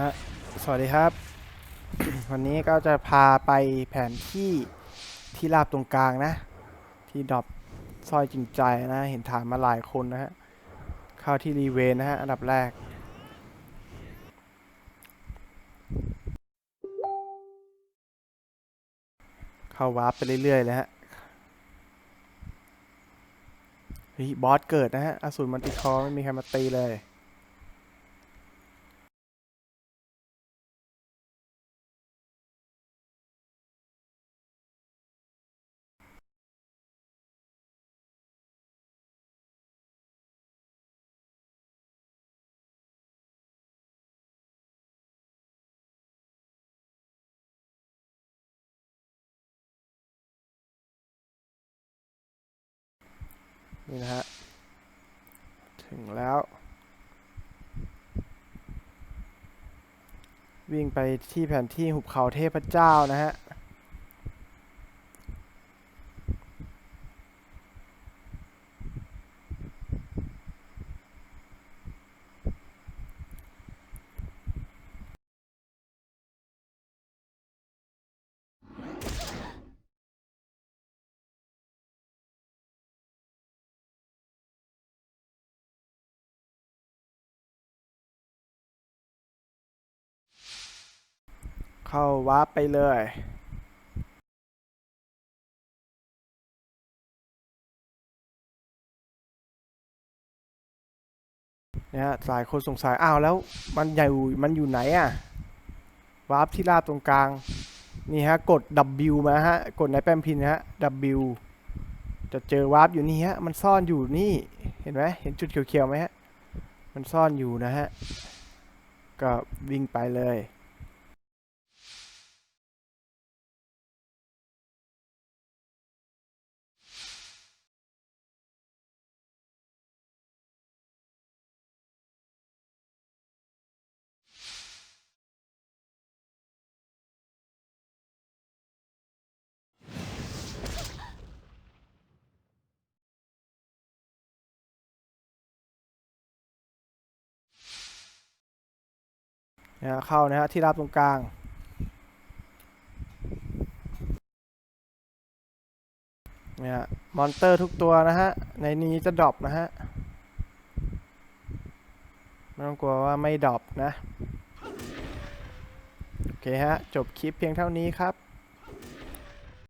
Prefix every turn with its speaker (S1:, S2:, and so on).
S1: ฮะสวัสดีครับ วันนี้ก็จะพาไปแผนที่ที่ราบตรงกลางนะ ที่ดรอปสร้อยจริงใจนะ เห็นถามมาหลายคนนะฮะ เข้าที่รีเวนนะฮะ อันดับแรก เข้าวาร์ปไปเรื่อยๆเลยฮะเฮ้ยบอสเกิดนะฮะอสูรมันติดคอไม่มีใครมาตีเลย นี่นะฮะ ถึงแล้ว วิ่งไปที่แผนที่หุบเขาเทพเจ้านะฮะ เข้าวาร์ปไปเลยเนี่ยสายคนสงสัยอ้าวแล้วมันอยู่มันอยู่ไหนอะวาร์ปที่ราบตรงกลาง นี่ฮะ กด W มาฮะ กดในแป้นพินฮะ W จะเจอวาร์ปอยู่นี่ฮะ มันซ่อนอยู่นี่ เห็นไหมเห็นจุดเขียวๆไหมฮะ มันซ่อนอยู่นะฮะ ก็วิ่งไปเลย นะเข้านะฮะที่ราบตรงกลางเนี่ยมอนเตอร์ทุกตัวนะฮะ ในนี้จะดรอปนะฮะ ไม่ต้องกลัวว่าไม่ดรอปนะ โอเคฮะ จบคลิปเพียงเท่านี้ครับ